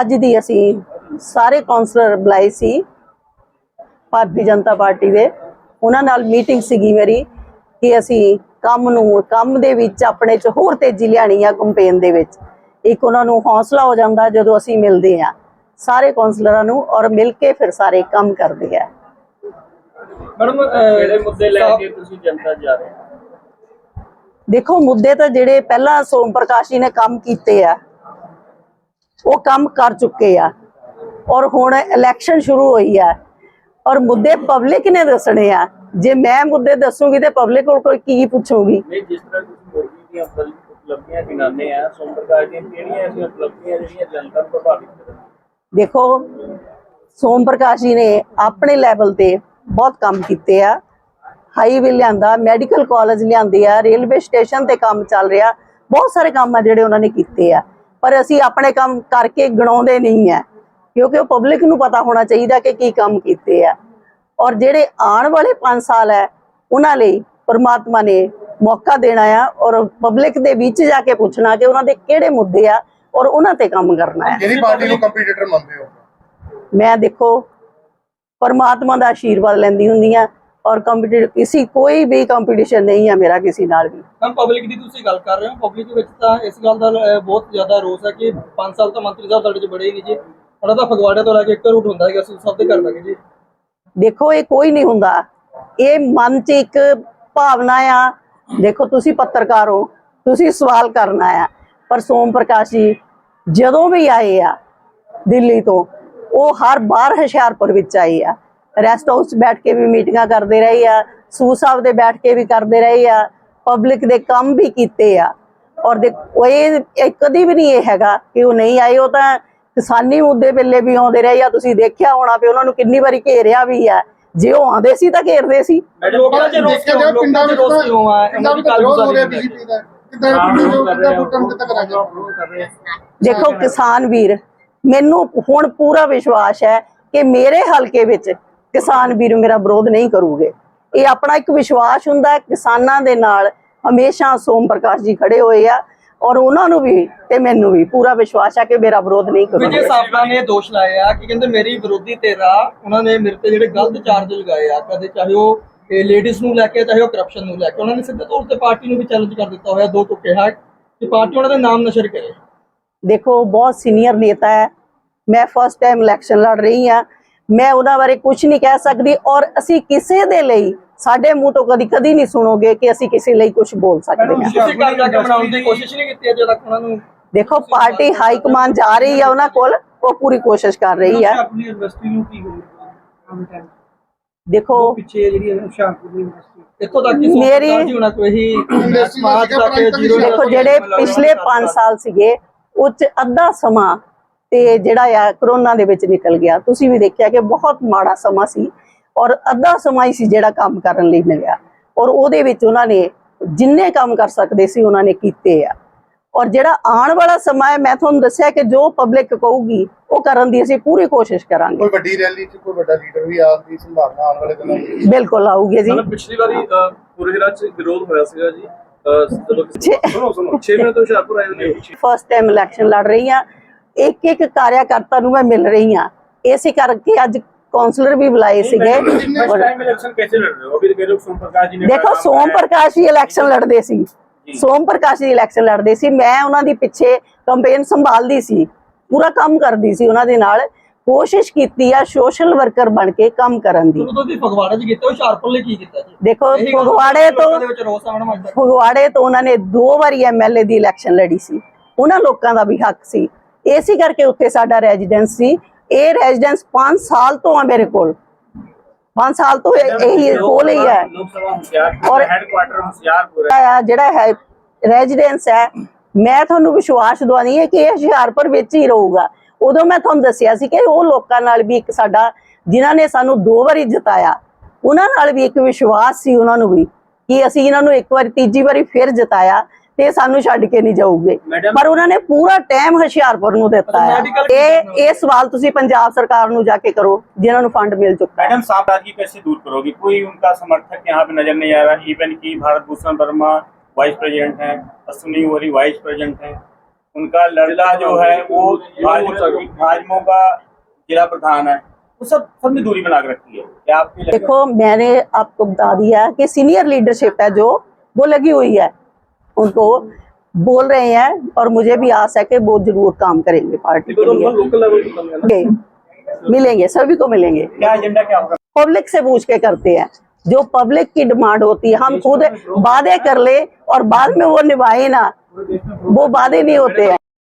ਅੱਜ ਦੀ ਅਸੀਂ ਸਾਰੇ ਕਾਉਂਸਲਰ ਬੁਲਾਏ ਸੀ ਭਾਰਤੀ ਜਨਤਾ ਪਾਰਟੀ ਦੇ। ਉਹਨਾਂ ਨਾਲ ਮੀਟਿੰਗ ਸੀਗੀ ਮੇਰੀ ਕਿ ਅਸੀਂ ਕੰਮ ਨੂੰ ਕੰਮ ਦੇ ਵਿੱਚ ਆਪਣੇ ਚ ਹੋਰ ਤੇਜ਼ੀ ਲਿਆਣੀ ਆ ਕੰਪੇਨ ਦੇ ਵਿੱਚ। ਇੱਕ ਉਹਨਾਂ ਨੂੰ ਹੌਸਲਾ ਹੋ ਜਾਂਦਾ ਜਦੋਂ ਅਸੀਂ ਮਿਲਦੇ ਆ ਸਾਰੇ ਕਾਉਂਸਲਰਾਂ ਨੂੰ ਔਰ ਮਿਲ ਕੇ ਫਿਰ ਸਾਰੇ ਕੰਮ ਕਰਦੇ ਆ। ਮੈਡਮ ਕਿਹੜੇ ਮੁੱਦੇ ਲੈ ਕੇ ਤੁਸੀਂ ਜਨਤਾ 'ਚ ਜਾ ਰਹੇ ਹੋ? ਦੇਖੋ ਮੁੱਦੇ ਤਾਂ ਜਿਹੜੇ ਪਹਿਲਾਂ ਸੋਮ ਪ੍ਰਕਾਸ਼ ਜੀ ਨੇ ਕੰਮ ਕੀਤੇ ਆ ਉਹ ਕੰਮ ਕਰ ਚੁੱਕੇ ਆ। ਔਰ ਹੁਣ ਇਲੈਕਸ਼ਨ ਸ਼ੁਰੂ ਹੋਈ ਆ। ਔਰ ਮੁੱਦੇ ਪਬਲਿਕ ਨੇ ਦੱਸਣੇ ਆ। ਜੇ ਮੈਂ ਮੁੱਦੇ ਦੱਸੂਗੀ ਤੇ ਪਬਲਿਕ ਕੋਲ ਕੋਈ ਕੀ ਪੁੱਛੂਗੀ? ਨਹੀਂ ਜਿਸ ਤਰ੍ਹਾਂ ਤੁਸੀਂ ਮੋਦੀ ਦੀਆਂ ਉਪਲ- ਉਪਲਬਧੀਆਂ ਗਿਣਾਉਂਦੇ ਆ ਸੋਮ ਪ੍ਰਕਾਸ਼ ਦੀਆਂ ਕਿਹੜੀਆਂ ਐਸੀਆਂ ਉਪਲਬਧੀਆਂ ਜਿਹੜੀਆਂ ਜਨਤਾ ਨੂੰ ਪ੍ਰਭਾਵਿਤ ਕਰਨ ਦੇਖੋ ਸੋਮ ਪ੍ਰਕਾਸ਼ ਜੀ ਨੇ ਆਪਣੇ ਲੈਵਲ ਤੇ ਬਹੁਤ ਕੰਮ ਕੀਤੇ ਆ। ਹਾਈਵੇ ਲਿਆਂਦਾ ਮੈਡੀਕਲ ਕਾਲਜ ਲਿਆਂਦੇ ਆ ਰੇਲਵੇ ਸਟੇਸ਼ਨ ਤੇ ਕੰਮ ਚੱਲ ਰਿਹਾ। ਬਹੁਤ ਸਾਰੇ ਕੰਮ ਆ ਜਿਹੜੇ ਉਹਨਾਂ ਨੇ ਕੀਤੇ ਆ। ਪਰ ਅਸੀਂ ਆਪਣੇ ਕੰਮ ਕਰਕੇ ਗਣਾਉਂਦੇ ਨਹੀਂ ਆ ਕਿਉਂਕਿ ਉਹ ਪਬਲਿਕ ਨੂੰ ਪਤਾ ਹੋਣਾ ਚਾਹੀਦਾ ਕਿ ਕੀ ਕੰਮ ਕੀਤੇ ਆ। ਔਰ ਜਿਹੜੇ ਆਉਣ ਵਾਲੇ 5 ਸਾਲ ਹੈ ਉਹਨਾਂ ਲਈ ਪਰਮਾਤਮਾ ਨੇ ਮੌਕਾ ਦੇਣਾ ਆ ਔਰ ਪਬਲਿਕ ਦੇ ਵਿੱਚ ਜਾ ਕੇ ਪੁੱਛਣਾ ਕਿ ਉਹਨਾਂ ਦੇ ਕਿਹੜੇ ਮੁੱਦੇ ਆ ਔਰ ਉਹਨਾਂ ਤੇ ਕੰਮ ਕਰਨਾ ਹੈ। ਕਿਹੜੀ ਪਾਰਟੀ ਨੂੰ ਕੰਪੀਟੀਟਰ ਮੰਨਦੇ ਹੋ? ਮੈਂ ਦੇਖੋ ਪਰਮਾਤਮਾ ਦਾ ਆਸ਼ੀਰਵਾਦ ਲੈਂਦੀ ਹੁੰਦੀ ਆ ਔਰ ਕਿਸੇ ਕੋਈ ਵੀ ਕੰਪੀਟੀਸ਼ਨ ਨਹੀਂ ਆ ਮੇਰਾ ਕਿਸੇ ਨਾਲ ਵੀ। ਮੈਮ ਪਬਲਿਕ ਦੀ ਤੁਸੀਂ ਗੱਲ ਕਰ ਰਹੇ ਹੋ ਪਬਲਿਕ ਵਿੱਚ ਤਾਂ ਇਸ ਗੱਲ ਦਾ ਅਹ, ਬਹੁਤ ਜ਼ਿਆਦਾ ਰੋਸ ਹੈ ਕਿ 5 ਸਾਲ ਤੋਂ ਮੰਤਰੀ ਸਾਹਿਬ ਤੁਹਾਡੇ ਚ ਬੜੇ ਹੀ ਨਹੀਂ ਜੀ। ਉਹਨਾਂ ਦਾ ਫਗਵਾੜੇ ਤੋਂ ਲੈ ਕੇ ਇੱਕ ਰੂਟ ਹੁੰਦਾ ਹੈ ਕਿ ਅਸੀਂ ਸਭ ਦੇ ਘਰ ਲੱਗੇ ਜੀ। ਦੇਖੋ ਇਹ ਕੋਈ ਨਹੀਂ ਹੁੰਦਾ। ਇਹ ਮਨ 'ਚ ਇੱਕ ਭਾਵਨਾ ਆ। ਦੇਖੋ ਤੁਸੀਂ ਪੱਤਰਕਾਰ ਹੋ ਤੁਸੀਂ ਸਵਾਲ ਕਰਨਾ ਆ। ਪਰ ਸੋਮ ਪ੍ਰਕਾਸ਼ ਜੀ ਜਦੋਂ ਵੀ ਆਏ ਆ ਦਿੱਲੀ ਤੋਂ ਉਹ ਹਰ ਬਾਰ ਹੁਸ਼ਿਆਰਪੁਰ ਵਿੱਚ ਆਏ ਆ। ਰੈਸਟ ਹਾਊਸ 'ਚ ਬੈਠ ਕੇ ਵੀ ਮੀਟਿੰਗਾਂ ਕਰਦੇ ਰਹੇ ਆ ਸੂ ਸਾਹਿਬ ਦੇ ਬੈਠ ਕੇ ਵੀ ਕਰਦੇ ਰਹੇ ਆ ਪਬਲਿਕ ਦੇ ਕੰਮ ਵੀ ਕੀਤੇ ਆ। ਔਰ ਦੇ ਉਹ ਇਹ ਇਹ ਕਦੀ ਵੀ ਨਹੀਂ ਇਹ ਹੈਗਾ ਕਿ ਉਹ ਨਹੀਂ ਆਏ ਉਹ ਤਾਂ ਕਿਸਾਨੀ ਮੁੱਦੇ ਵੇਲੇ ਵੀ ਆਉਂਦੇ ਰਹੇ ਆ ਤੁਸੀਂ ਦੇਖਿਆ ਹੋਣਾ ਵੀ ਉਹਨਾਂ ਨੂੰ ਕਿੰਨੀ ਵਾਰੀ ਘੇਰਿਆ ਵੀ ਆ। ਜੇ ਉਹ ਆਉਂਦੇ ਸੀ ਤਾਂ ਘੇਰਦੇ ਸੀ। ਲੋਕਾਂ ਚ ਰੋਸ ਦੇਖਿਆ ਜਾਏ ਕਿਉਂ ਪਿੰਡਾਂ ਵਿੱਚ ਰੋਸ ਕਿਉਂ ਆ? ਪਿੰਡਾਂ ਵਿੱਚ ਵਿਰੋਧ ਹੋ ਰਿਹਾ ਬੀਜੇਪੀ ਦਾ। ਕਿੱਦਾਂ ਪਿੰਡਾਂ ਨੂੰ ਕਿੱਦਾਂ ਵੋਟਾਂ ਨੂੰ ਕਿੱਦਾਂ ਕਰਾਂਗੇ ਦੇਖੋ ਕਿਸਾਨ ਵੀਰ ਮੈਨੂੰ ਹੁਣ ਪੂਰਾ ਵਿਸ਼ਵਾਸ ਹੈ ਕਿ ਮੇਰੇ ਹਲਕੇ ਵਿੱਚ ਕਿਸਾਨ ਵੀਰ ਮੇਰਾ ਵਿਰੋਧ ਨਹੀਂ ਕਰੂਗੇ। ਇਹ ਆਪਣਾ ਇੱਕ ਵਿਸ਼ਵਾਸ ਹੁੰਦਾ ਕਿਸਾਨਾਂ ਦੇ ਨਾਲ ਹਮੇਸ਼ਾ ਸੋਮ ਪ੍ਰਕਾਸ਼ ਜੀ ਖੜੇ ਹੋਏ ਆ ਔਰ ਉਹਨਾਂ ਨੂੰ ਵੀ ਤੇ ਮੈਨੂੰ ਵੀ ਪੂਰਾ ਵਿਸ਼ਵਾਸ ਹੈ ਕਿ ਮੇਰਾ ਵਿਰੋਧ ਨਹੀਂ ਵਿਜੇ ਕਰੂਗੇ ਸਾਬਕਾ ਨੇ ਦੋਸ਼ ਲਾਏ ਆ ਕਿ ਕਹਿੰਦੇ ਮੇਰੀ ਵਿਰੋਧੀ ਤੇਰਾ ਉਹਨਾਂ ਨੇ ਮੇਰੇ ਤੇ ਜਿਹੜੇ ਗਲਤ ਚਾਰਜ ਲਗਾਏ ਆ ਕਦੇ ਚਾਹੇ ਉਹ ਲੇਡੀਜ਼ ਨੂੰ ਲੈ ਕੇ ਚਾਹੇ ਉਹ ਕਰਪਸ਼ਨ ਨੂੰ ਲੈ ਕੇ ਉਹਨਾਂ ਨੇ ਸਿੱਧੇ ਤੌਰ ਤੇ ਪਾਰਟੀ ਨੂੰ ਵੀ ਚੈਲੰਜ ਕਰ ਦਿੱਤਾ ਹੋਇਆ ਦੋ ਤੋਂ ਕਿਹਾ ਕਿ ਪਾਰਟੀ ਉਹਨਾਂ ਦਾ ਨਾਮ ਨਸ਼ਰ ਕਰੇ। ਦੇਖੋ ਬਹੁਤ ਸੀਨੀਅਰ ਨੇਤਾ ਹੈ। ਮੈਂ ਫਸਟ ਟਾਈਮ ਇਲੈਕਸ਼ਨ ਲੜ ਰਹੀ ਹਾਂ। ਮੈਂ ਉਹਨਾਂ ਬਾਰੇ ਕੁਝ ਨਹੀਂ ਕਹਿ ਸਕਦੀ ਔਰ ਅਸੀਂ ਕਿਸੇ ਦੇ ਲਈ ਸਾਡੇ ਮੂੰਹ ਤੋਂ ਕਦੀ ਕਦੀ ਨਹੀਂ ਸੁਣੋਗੇ ਕਿ ਅਸੀਂ ਕਿਸੇ ਲਈ ਕੁਝ ਬੋਲ ਸਕਦੇ ਹਾਂ। ਤੁਸੀਂ ਘਰ ਜਾ ਕੇ ਬਣਾਉਣ ਦੀ ਕੋਸ਼ਿਸ਼ ਨਹੀਂ ਕੀਤੀ ਅਜੇ ਤੱਕ ਉਹਨਾਂ ਨੂੰ? ਦੇਖੋ ਪਾਰਟੀ ਹਾਈ ਕਮਾਨ ਜਾ ਰਹੀ ਹੈ ਉਹਨਾਂ ਕੋਲ ਉਹ ਪੂਰੀ ਕੋਸ਼ਿਸ਼ ਕਰ ਰਹੀ ਹੈ ਆਪਣੀ ਯੂਨੀਵਰਸਿਟੀ ਨੂੰ ਕੀ ਹੋਈ ਦੇਖੋ ਪਿੱਛੇ ਜਿਹੜੀ ਹੁਸ਼ਿਆਰਪੁਰ ਦੀ ਯੂਨੀਵਰਸਿਟੀ ਇੱਥੋਂ ਤੱਕ ਕਿ ਮੇਰੀ- ਸੋਚਦਾ ਜੀ ਹੋਣਾ ਕੋਈ ਹੀ ਯੂਨੀਵਰਸਿਟੀ ਦਾ ਸਮਾਜ ਸੀਗਾ, ਤੱਕ ਪ੍ਰਾਈਮ ਜ਼ੀਰੋ ਦੇਖੋ ਜਿਹੜੇ ਪਿਛਲੇ 5 ਸਾਲ ਸੀਗੇ ਉਹ ਚ ਅੱਧਾ ਸਮਾਂ ਤੇ ਜਿਹੜਾ ਆ ਕਰੋਨਾ ਦੇ ਵਿੱਚ ਨਿਕਲ ਗਿਆ। ਤੁਸੀਂ ਵੀ ਦੇਖਿਆ ਕਿ ਬਹੁਤ ਮਾੜਾ ਸਮਾਂ ਸੀ ਔਰ ਅੱਧਾ ਸਮਾਂ ਹੀ ਸੀ ਜਿਹੜਾ ਕੰਮ ਕਰਨ ਲਈ ਮਿਲਿਆ। ਔਰ ਉਹਦੇ ਵਿੱਚ ਉਹਨਾਂ ਨੇ ਜਿੰਨੇ ਕੰਮ ਕਰ ਸਕਦੇ ਸੀ ਉਹਨਾਂ ਨੇ ਕੀਤੇ ਆ। ਔਰ ਜਿਹੜਾ ਆਉਣ ਵਾਲਾ ਸਮਾਂ ਹੈ ਮੈਂ ਤੁਹਾਨੂੰ ਦੱਸਿਆ ਕਿ ਜੋ ਪਬਲਿਕ ਕਹੂਗੀ ਉਹ ਕਰਨ ਦੀ ਅਸੀਂ ਪੂਰੀ ਕੋਸ਼ਿਸ਼ ਕਰਾਂਗੇ। ਕੋਈ ਵੱਡੀ ਰੈਲੀ 'ਚ ਕੋਈ ਵੱਡਾ ਲੀਡਰ ਵੀ ਆਉਣ ਦੀ ਸੰਭਾਵਨਾ ਆਉਣ ਵਾਲੇ ਦਿਨਾਂ ਵਿੱਚ? ਬਿਲਕੁਲ ਆਊਗੇ ਜੀ। ਮਤਲਬ ਪਿਛਲੀ ਵਾਰੀ ਪੂਰੇ ਰਾਜ ਚ ਵਿਰੋਧ ਹੋਇਆ ਸੀਗਾ ਜੀ। ਸੁਣੋ ਸੁਣੋ। 6 ਮਹੀਨੇ ਤੋਂ ਹੁਸ਼ਿਆਰਪੁਰ ਆਏ ਹੋਏ ਨੇ। ਫਸਟ ਟਾਈਮ ਇਲੈਕਸ਼ਨ ਲੜ ਰਹੀ ਹਾਂ ਇੱਕ ਇੱਕ ਕਾਰਿਆਕਰਤਾ ਨੂੰ ਮੈਂ ਮਿਲ ਰਹੀ ਹਾਂ। ਇਸੇ ਕਰਕੇ ਅੱਜ ਕਾਉਂਸਲਰ ਵੀ ਬੁਲਾਏ ਸੀਗੇ। ਦੇਖੋ ਸੋਮ ਪ੍ਰਕਾਸ਼ ਜੀ ਇਲੈਕਸ਼ਨ ਲੜਦੇ ਸੀ। ਸੋਮ ਪ੍ਰਕਾਸ਼ ਜੀ ਇਲੈਕਸ਼ਨ ਲੜਦੇ ਸੀ। ਮੈਂ ਉਹਨਾਂ ਦੀ ਪਿੱਛੇ ਕੰਪੇਨ ਸੰਭਾਲਦੀ ਸੀ। ਪੂਰਾ ਕੰਮ ਕਰਦੀ ਸੀ ਉਹਨਾਂ ਦੇ ਨਾਲ। ਕੋਸ਼ਿਸ਼ ਕੀਤੀ ਆ ਸੋਸ਼ਲ ਵਰਕਰ ਬਣ ਕੇ ਕੰਮ ਕਰਨ ਦੀ। ਕੀਤਾ ਹੁਸ਼ਿਆਰਪੁਰ ਲਈ ਕੀ ਕੀਤਾ ਦੇਖੋ ਤੋਂ ਉਹਨਾਂ ਨੇ ਦੋ ਵਾਰੀ ਐਮਐਲਏ ਦੀ ਇਲੈਕਸ਼ਨ ਲੜੀ ਸੀ। ਉਹਨਾਂ ਲੋਕਾਂ ਦਾ ਵੀ ਹੱਕ ਸੀ। ਇਸੇ ਕਰਕੇ ਉੱਥੇ ਸਾਡਾ ਰੈਜ਼ੀਡੈਂਸ ਸੀ। ਇਹ ਰੈਜ਼ੀਡੈਂਸ 5 ਸਾਲ ਤੋਂ ਆ ਮੇਰੇ ਕੋਲ। 5 ਸਾਲ ਤੋਂ ਇਹੀ ਕੋਲ ਹੀ ਹੈ। ਔਰ ਜਿਹੜਾ ਹੈ ਰੈਜ਼ੀਡੈਂਸ ਹੈ ਮੈਂ ਤੁਹਾਨੂੰ ਵਿਸ਼ਵਾਸ ਦਵਾਨੀ ਹੈ ਕਿ ਇਹ ਹੁਸ਼ਿਆਰਪੁਰ ਵਿੱਚ ਹੀ ਰਹੂਗਾ। ਉਦੋਂ ਮੈਂ ਤੁਹਾਨੂੰ ਦੱਸਿਆ ਸੀ ਕਿ ਉਹ ਲੋਕਾਂ ਨਾਲ ਵੀ ਇੱਕ ਸਾਡਾ ਜਿਨ੍ਹਾਂ ਨੇ ਸਾਨੂੰ ਦੋ ਵਾਰੀ ਜਿਤਾਇਆ ਉਹਨਾਂ ਨਾਲ ਵੀ ਇੱਕ ਵਿਸ਼ਵਾਸ ਸੀ ਉਹਨਾਂ ਨੂੰ ਵੀ ਕਿ ਅਸੀਂ ਇਹਨਾਂ ਨੂੰ ਇੱਕ ਵਾਰੀ ਤੀਜੀ ਵਾਰੀ ਫਿਰ ਜਿਤਾਇਆ। ਤੇ ਸਾਨੂੰ ਛੱਡ ਕੇ ਨਹੀਂ ਜਾਊਗੇ ਮੈਡਮ- ਪਰ ਉਹਨਾਂ ਨੇ ਪੂਰਾ ਟਾਈਮ ਹੁਸ਼ਿਆਰਪੁਰ ਨੂੰ ਦਿੱਤਾ ਹੈ ਮੈਡੀਕਲ ਇਹ ਇਹ ਸਵਾਲ ਤੁਸੀਂ ਪੰਜਾਬ ਸਰਕਾਰ ਨੂੰ ਜਾ ਕੇ ਕਰੋ ਜਿਨ੍ਹਾਂ ਨੂੰ ਫੰਡ ਮਿਲ ਚੁੱਕਾ ਹੈ मैडम साम्राज्य कैसे दूर करोगी कोई उनका समर्थक यहाँ पे नजर नहीं आ रहा इवन की भारत भूषण वर्मा वाइस प्रेसिडेंट हैं अश्विनी वरी वाइस प्रेसिडेंट हैं उनका लड़का जो है वो भाजपा भाजपा का जिला प्रधान है वो सब सबने दूरी बना के रखी है क्या आपकी लगे- देखो मैंने आपको बता दिया कि सीनियर लीडरशिप है जो वो लगी हुई है उनको बोल रहे हैं और मुझे भी आस है कि वो ज़रूर काम करेंगे पार्टी के लिए। मिलेंगे सभी को मिलेंगे। क्या एजेंडा क्या पब्लिक से पूछ के करते हैं। जो पब्लिक की डिमांड होती है हम खुद वादे कर ले और बाद में वो निभाए ना वो वादे नहीं होते हैं।